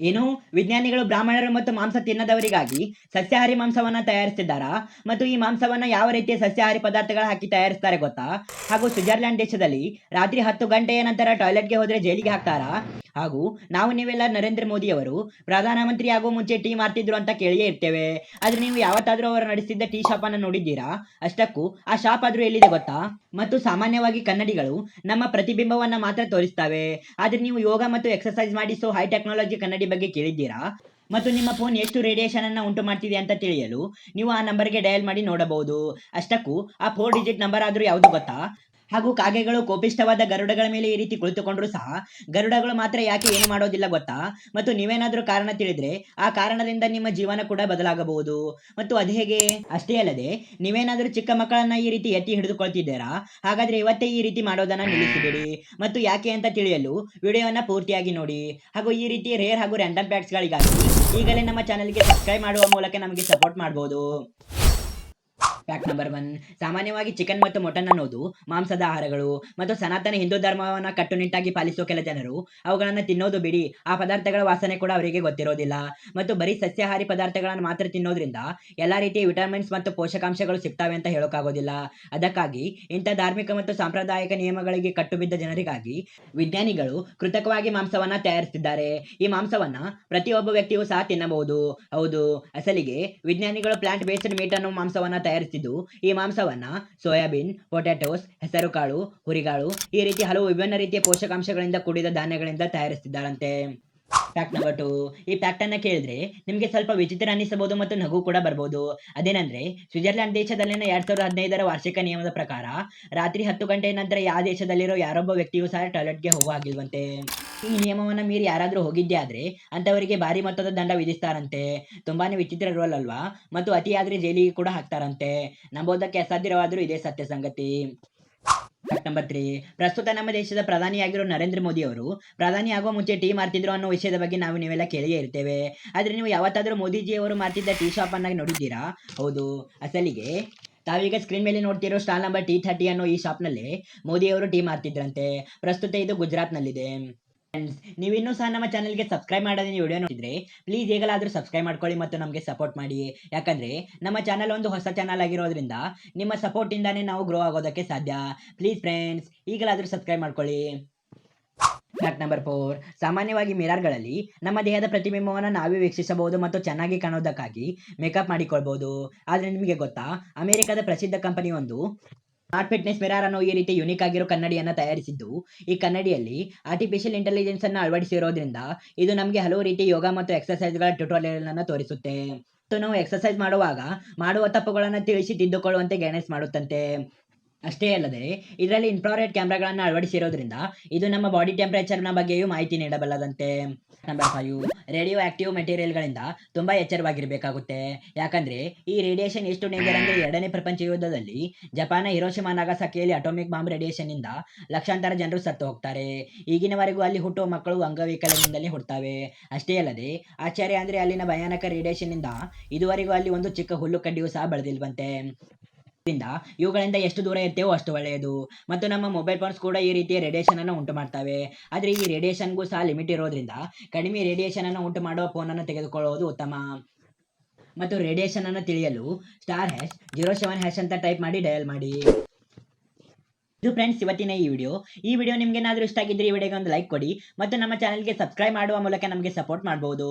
ಏನು? ವಿಜ್ಞಾನಿಗಳು ಬ್ರಾಹ್ಮಣರು ಮತ್ತು ಮಾಂಸ ತಿನ್ನದವರಿಗಾಗಿ ಸಸ್ಯಾಹಾರಿ ಮಾಂಸವನ್ನ ತಯಾರಿಸ್ತಿದ್ದಾರಾ? ಮತ್ತು ಈ ಮಾಂಸವನ್ನ ಯಾವ ರೀತಿಯ ಸಸ್ಯಾಹಾರಿ ಪದಾರ್ಥಗಳ ಹಾಕಿ ತಯಾರಿಸ್ತಾರೆ ಗೊತ್ತಾ? ಹಾಗೂ ಸ್ವಿಟ್ಜರ್ಲ್ಯಾಂಡ್ ದೇಶದಲ್ಲಿ ರಾತ್ರಿ ಹತ್ತು ಗಂಟೆಯ ನಂತರ ಟಾಯ್ಲೆಟ್ಗೆ ಹೋದ್ರೆ ಜೈಲಿಗೆ ಹಾಕ್ತಾರಾ? ಹಾಗೂ ನಾವು ನೀವೆಲ್ಲ ನರೇಂದ್ರ ಮೋದಿ ಅವರು ಪ್ರಧಾನಮಂತ್ರಿ ಆಗುವ ಮುಂಚೆ ಟೀ ಮಾಡ್ತಿದ್ರು ಅಂತ ಕೇಳಿಯೇ ಇರ್ತೇವೆ. ಆದ್ರೆ ನೀವು ಯಾವತ್ತಾದ್ರೂ ಅವರು ನಡೆಸಿದ್ದ ಟೀ ಶಾಪ್ ಅನ್ನ ನೋಡಿದ್ದೀರಾ? ಅಷ್ಟಕ್ಕೂ ಆ ಶಾಪ್ ಆದ್ರೂ ಎಲ್ಲಿದೆ ಗೊತ್ತಾ? ಮತ್ತು ಸಾಮಾನ್ಯವಾಗಿ ಕನ್ನಡಿಗಳು ನಮ್ಮ ಪ್ರತಿಬಿಂಬವನ್ನ ಮಾತ್ರ ತೋರಿಸ್ತವೆ. ಆದ್ರೆ ನೀವು ಯೋಗ ಮತ್ತು ಎಕ್ಸರ್ಸೈಸ್ ಮಾಡಿ ಸೊ ಹೈ ಟೆಕ್ನಾಲಜಿ ಕನ್ನಡಿ ಬಗ್ಗೆ ಕೇಳಿದ್ದೀರಾ? ಮತ್ತು ನಿಮ್ಮ ಫೋನ್ ಎಷ್ಟು ರೇಡಿಯೇಷನ್ ಅನ್ನ ಉಂಟು ಮಾಡ್ತಿದೆ ಅಂತ ತಿಳಿಯಲು ನೀವು ಆ ನಂಬರ್ಗೆ ಡಯಲ್ ಮಾಡಿ ನೋಡಬಹುದು. ಅಷ್ಟಕ್ಕೂ ಆ ಫೋರ್ ಡಿಜಿಟ್ ನಂಬರ್ ಆದ್ರೂ ಯಾವ್ದು ಗೊತ್ತಾ? ಹಾಗೂ ಕಾಗೆಗಳು ಕೋಪಿಷ್ಟವಾದ ಗರುಡಗಳ ಮೇಲೆ ಈ ರೀತಿ ಕುಳಿತುಕೊಂಡ್ರು ಸಹ ಗರುಡಗಳು ಮಾತ್ರ ಯಾಕೆ ಏನು ಮಾಡೋದಿಲ್ಲ ಗೊತ್ತಾ? ಮತ್ತು ನೀವೇನಾದರೂ ಕಾರಣ ತಿಳಿದ್ರೆ ಆ ಕಾರಣದಿಂದ ನಿಮ್ಮ ಜೀವನ ಕೂಡ ಬದಲಾಗಬಹುದು. ಮತ್ತು ಅದು ಹೇಗೆ? ಅಷ್ಟೇ ಅಲ್ಲದೆ, ನೀವೇನಾದರೂ ಚಿಕ್ಕ ಮಕ್ಕಳನ್ನ ಈ ರೀತಿ ಎತ್ತಿ ಹಿಡಿದುಕೊಳ್ತಿದ್ದೀರಾ? ಹಾಗಾದ್ರೆ ಇವತ್ತೇ ಈ ರೀತಿ ಮಾಡೋದನ್ನ ನಿಲ್ಲಿಸಿಬಿಡಿ. ಮತ್ತು ಯಾಕೆ ಅಂತ ತಿಳಿಯಲು ವಿಡಿಯೋವನ್ನ ಪೂರ್ತಿಯಾಗಿ ನೋಡಿ. ಹಾಗೂ ಈ ರೀತಿ ರೇರ್ ಹಾಗೂ ರ್ಯಾಂಡಮ್ ಗಳಿಗಾಗಿ ಈಗಲೇ ನಮ್ಮ ಚಾನೆಲ್ಗೆ ಸಬ್ಸ್ಕ್ರೈಬ್ ಮಾಡುವ ಮೂಲಕ ನಮಗೆ ಸಪೋರ್ಟ್ ಮಾಡಬಹುದು ಫ್ಯಾಕ್ಟ್ ನಂಬರ್ ಒನ್ ಸಾಮಾನ್ಯವಾಗಿ ಚಿಕನ್ ಮತ್ತು ಮಟನ್ ಅನ್ನೋದು ಮಾಂಸದ ಆಹಾರಗಳು ಮತ್ತು ಸನಾತನ ಹಿಂದೂ ಧರ್ಮವನ್ನ ಕಟ್ಟುನಿಟ್ಟಾಗಿ ಪಾಲಿಸುವ ಕೆಲ ಜನರು ಅವುಗಳನ್ನು ತಿನ್ನೋದು ಬಿಡಿ. ಆ ಪದಾರ್ಥಗಳ ವಾಸನೆ ಕೂಡ ಅವರಿಗೆ ಗೊತ್ತಿರೋದಿಲ್ಲ. ಮತ್ತು ಬರೀ ಸಸ್ಯಾಹಾರಿ ಪದಾರ್ಥಗಳನ್ನು ಮಾತ್ರ ತಿನ್ನೋದ್ರಿಂದ ಎಲ್ಲಾ ರೀತಿಯ ವಿಟಮಿನ್ಸ್ ಮತ್ತು ಪೋಷಕಾಂಶಗಳು ಸಿಗ್ತವೆ ಅಂತ ಹೇಳೋಕ್ಕಾಗೋದಿಲ್ಲ ಅದಕ್ಕಾಗಿ ಇಂಥ ಧಾರ್ಮಿಕ ಮತ್ತು ಸಾಂಪ್ರದಾಯಿಕ ನಿಯಮಗಳಿಗೆ ಕಟ್ಟುಬಿದ್ದ ಜನರಿಗಾಗಿ ವಿಜ್ಞಾನಿಗಳು ಕೃತಕವಾಗಿ ಮಾಂಸವನ್ನ ತಯಾರಿಸುತ್ತಿದ್ದಾರೆ ಈ ಮಾಂಸವನ್ನ ಪ್ರತಿಯೊಬ್ಬ ವ್ಯಕ್ತಿಯೂ ಸಹ ತಿನ್ನಬಹುದು. ಹೌದು. ಅಸಲಿಗೆ ವಿಜ್ಞಾನಿಗಳು ಪ್ಲಾಂಟ್ ಬೇಸ್ಡ್ ಮೀಟ್ ಅನ್ನೋ ಮಾಂಸವನ್ನ ತಯಾರಿಸುತ್ತಿದ್ದು ಈ ಮಾಂಸವನ್ನ ಸೋಯಾಬೀನ್, ಪೊಟ್ಯಾಟೋಸ್, ಹೆಸರುಕಾಳು, ಹುರಿಗಾಳು ಈ ರೀತಿ ಹಲವು ವಿಭಿನ್ನ ರೀತಿಯ ಪೋಷಕಾಂಶಗಳಿಂದ ಕೂಡಿದ ಧಾನ್ಯಗಳಿಂದ ತಯಾರಿಸುತ್ತಿದ್ದಾರಂತೆ ಫ್ಯಾಕ್ಟ್ ನಂಬರ್ ಟು ಈ ಫ್ಯಾಕ್ಟ್ ಅನ್ನ ಕೇಳಿದ್ರೆ ನಿಮಗೆ ಸ್ವಲ್ಪ ವಿಚಿತ್ರ ಅನ್ನಿಸಬಹುದು ಮತ್ತು ನಗು ಕೂಡ ಬರಬಹುದು ಅದೇನಂದ್ರೆ ಸ್ವಿಟ್ಜರ್ಲ್ಯಾಂಡ್ ದೇಶದಲ್ಲಿನ ಎರಡ್ ಸಾವಿರದ ಹದಿನೈದರ ವಾರ್ಷಿಕ ನಿಯಮದ ಪ್ರಕಾರ ರಾತ್ರಿ ಹತ್ತು ಗಂಟೆಯ ನಂತರ ಯಾವ ದೇಶದಲ್ಲಿರೋ ಯಾರೊಬ್ಬ ವ್ಯಕ್ತಿಯೂ ಸಹ ಟಾಯ್ಲೆಟ್ಗೆ ಹೋಗುವ ಹಾಗಿಲ್ವಂತೆ. ಈ ನಿಯಮವನ್ನ ಮೀರಿ ಯಾರಾದರೂ ಹೋಗಿದ್ದೆ ಆದ್ರೆ ಅಂತವರಿಗೆ ಭಾರಿ ಮೊತ್ತದ ದಂಡ ವಿಧಿಸ್ತಾರಂತೆ. ತುಂಬಾನೇ ವಿಚಿತ್ರ ರೋಲ್ ಅಲ್ವಾ? ಮತ್ತು ಅತಿಯಾದ್ರೆ ಜೈಲಿಗೆ ಕೂಡ ಹಾಕ್ತಾರಂತೆ. ನಂಬೋದಕ್ಕೆ ಅಸಾಧ್ಯವಾದರೂ ಇದೇ ಸತ್ಯ ಸಂಗತಿ. ನಂಬರ್ ತ್ರೀ ಪ್ರಸ್ತುತ ನಮ್ಮ ದೇಶದ ಪ್ರಧಾನಿಯಾಗಿರೋ ನರೇಂದ್ರ ಮೋದಿ ಅವರು, ಪ್ರಧಾನಿ ಆಗುವ ಮುಂಚೆ ಟೀ ಮಾರ್ತಿದ್ರು ಅನ್ನೋ ವಿಷಯದ ಬಗ್ಗೆ ನಾವು ನೀವೆಲ್ಲ ಕೇಳಿಯೇ ಇರ್ತೇವೆ. ಆದ್ರೆ ನೀವು ಯಾವತ್ತಾದರೂ ಮೋದಿಜಿ ಅವರು ಮಾರ್ತಿದ್ದ ಟೀ ಶಾಪ್ ಅನ್ನಾಗಿ ನೋಡಿದ್ದೀರಾ? ಹೌದು. ಅಸಲಿಗೆ ತಾವೀಗ ಸ್ಕ್ರೀನ್ ಮೇಲೆ ನೋಡ್ತಿರೋ ಸ್ಟಾಲ್ ನಂಬರ್ ಟಿ ಥರ್ಟಿ ಅನ್ನೋ ಈ ಶಾಪ್ನಲ್ಲಿ ಮೋದಿ ಅವರು ಟೀ ಮಾರ್ತಿದ್ರಂತೆ. ಪ್ರಸ್ತುತ ಇದು ಗುಜರಾತ್ನಲ್ಲಿದೆ. ಫ್ರೆಂಡ್ಸ್ ನೀವಿನ್ನೂ ಸಹ ನಮ್ಮ ಚಾನಲ್ಗೆ ಸಬ್ಸ್ಕ್ರೈಬ್ ಮಾಡೋದೇ ನೀವು ವಿಡಿಯೋ ನೋಡಿದ್ರೆ ಪ್ಲೀಸ್ ಈಗಲಾದರೂ ಸಬ್ಸ್ಕ್ರೈಬ್ ಮಾಡ್ಕೊಳ್ಳಿ ಮತ್ತು ನಮಗೆ ಸಪೋರ್ಟ್ ಮಾಡಿ. ಯಾಕಂದ್ರೆ, ನಮ್ಮ ಚಾನಲ್ ಒಂದು ಹೊಸ ಚಾನಲ್ ಆಗಿರೋದ್ರಿಂದ, ನಿಮ್ಮ ಸಪೋರ್ಟ್ ಇಂದಾನೇ ನಾವು ಗ್ರೋ ಆಗೋದಕ್ಕೆ ಸಾಧ್ಯ. ಪ್ಲೀಸ್ ಫ್ರೆಂಡ್ಸ್ ಈಗಲಾದರೂ ಸಬ್ಸ್ಕ್ರೈಬ್ ಮಾಡ್ಕೊಳ್ಳಿ. ಫ್ಯಾಕ್ಟ್ ನಂಬರ್ ಫೋರ್ ಸಾಮಾನ್ಯವಾಗಿ ಮಿರರ್ಗಳಲ್ಲಿ ನಮ್ಮ ದೇಹದ ಪ್ರತಿಬಿಂಬವನ್ನು ನಾವೇ ವೀಕ್ಷಿಸಬಹುದು ಮತ್ತು ಚೆನ್ನಾಗಿ ಕಾಣೋದಕ್ಕಾಗಿ ಮೇಕಪ್ ಮಾಡಿಕೊಳ್ಬಹುದು. ಆದರೆ ನಿಮಗೆ ಗೊತ್ತಾ, ಅಮೆರಿಕದ ಪ್ರಸಿದ್ಧ ಕಂಪನಿ ಒಂದು ಸ್ಮಾರ್ಟ್ ಫಿಟ್ನೆಸ್ ಮಿರಾರ್ ಅನ್ನೋ ಈ ರೀತಿ ಯುನಿಕ್ ಆಗಿರೋ ಕನ್ನಡಿಯನ್ನ ತಯಾರಿಸಿದ್ದು, ಈ ಕನ್ನಡಿಯಲ್ಲಿ ಆರ್ಟಿಫಿಷಿಯಲ್ ಇಂಟೆಲಿಜೆನ್ಸ್ ಅನ್ನು ಅಳವಡಿಸಿರೋದ್ರಿಂದ ಇದು ನಮಗೆ ಹಲವು ರೀತಿ ಯೋಗ ಮತ್ತು ಎಕ್ಸರ್ಸೈಸ್ಗಳ ಟ್ಯುಟೋರಿಯಲ್ ಅನ್ನು ತೋರಿಸುತ್ತೆ. ಮತ್ತು ನಾವು ಎಕ್ಸರ್ಸೈಸ್ ಮಾಡುವಾಗ ಮಾಡುವ ತಪ್ಪುಗಳನ್ನು ತಿಳಿಸಿ ತಿದ್ದುಕೊಳ್ಳುವಂತೆ ಗೈಡೆನ್ಸ್ ಮಾಡುತ್ತಂತೆ. ಅಷ್ಟೇ ಅಲ್ಲದೆ, ಇದರಲ್ಲಿ ಇನ್ಫ್ರಾರೆಡ್ ಕ್ಯಾಮ್ರಾಗಳನ್ನು ಅಳವಡಿಸಿರೋದ್ರಿಂದ ಇದು ನಮ್ಮ ಬಾಡಿ ಟೆಂಪರೇಚರ್ನ ಬಗ್ಗೆಯೂ ಮಾಹಿತಿ ನೀಡಬಲ್ಲದಂತೆ. ನಂಬರ್ ಫೈವ್ ರೇಡಿಯೋ ಆಕ್ಟಿವ್ ಮೆಟೀರಿಯಲ್ಗಳಿಂದ ತುಂಬಾ ಎಚ್ಚರವಾಗಿರಬೇಕಾಗುತ್ತೆ. ಯಾಕಂದ್ರೆ, ಈ ರೇಡಿಯೇಷನ್ ಎಷ್ಟು ಡೇಂಜರ್ ಅಂದ್ರೆ ಎರಡನೇ ಪ್ರಪಂಚ ಯುದ್ಧದಲ್ಲಿ ಜಪಾನ ಹಿರೋಶಿಮಾ ನಾಗಸಾಕಿಯಲ್ಲಿ ಅಟೋಮಿಕ್ ಬಾಂಬ್ ರೇಡಿಯೇಷನ್ ಇಂದ ಲಕ್ಷಾಂತರ ಜನರು ಸತ್ತು ಹೋಗ್ತಾರೆ. ಈಗಿನವರೆಗೂ ಅಲ್ಲಿ ಹುಟ್ಟುವ ಮಕ್ಕಳು ಅಂಗವೈಕಲ್ಯದಿಂದಲೇ ಹುಡ್ತವೆ ಅಷ್ಟೇ ಅಲ್ಲದೆ, ಆಶ್ಚರ್ಯ ಅಂದ್ರೆ ಅಲ್ಲಿನ ಭಯಾನಕ ರೇಡಿಯೇಷನ್ ಇಂದ ಇದುವರೆಗೂ ಅಲ್ಲಿ ಒಂದು ಚಿಕ್ಕ ಹುಲ್ಲು ಕಡ್ಡಿಯೂ ಸಹ ಬೆಳೆದಿಲ್ವಂತೆ. ಇದರಿಂದ ಇವುಗಳಿಂದ ಎಷ್ಟು ದೂರ ಇರ್ತೇವೋ ಅಷ್ಟು ಒಳ್ಳೆಯದು. ಮತ್ತು ನಮ್ಮ ಮೊಬೈಲ್ ಫೋನ್ಸ್ ಕೂಡ ಈ ರೀತಿಯ ರೇಡಿಯೇಷನ್ ಅನ್ನು ಉಂಟು ಮಾಡ್ತವೆ. ಆದರೆ ಈ ರೇಡಿಯೇಷನ್ಗೂ ಸಹ ಲಿಮಿಟ್ ಇರೋದ್ರಿಂದ ಕಡಿಮೆ ರೇಡಿಯೇಷನ್ ಅನ್ನು ಉಂಟು ಮಾಡುವ ಫೋನ್ ಅನ್ನು ತೆಗೆದುಕೊಳ್ಳುವುದು ಉತ್ತಮ. ಮತ್ತು ರೇಡಿಯೇಷನ್ ಅನ್ನು ತಿಳಿಯಲು star hash zero seven hash ಅಂತ ಟೈಪ್ ಮಾಡಿ ಡಯಲ್ ಮಾಡಿ. ಇದು ಫ್ರೆಂಡ್ಸ್ ಇವತ್ತಿನ ಈ ವಿಡಿಯೋ ಈ ವಿಡಿಯೋ ನಿಮ್ಗೆ ಏನಾದರೂ ಇಷ್ಟ ಆಗಿದ್ರೆ ಈ ವಿಡಿಯೋಗೆ ಒಂದು ಲೈಕ್ ಕೊಡಿ. ಮತ್ತು ನಮ್ಮ ಚಾನಲ್ಗೆ ಸಬ್ಸ್ಕ್ರೈಬ್ ಮಾಡುವ ಮೂಲಕ ನಮಗೆ ಸಪೋರ್ಟ್ ಮಾಡಬಹುದು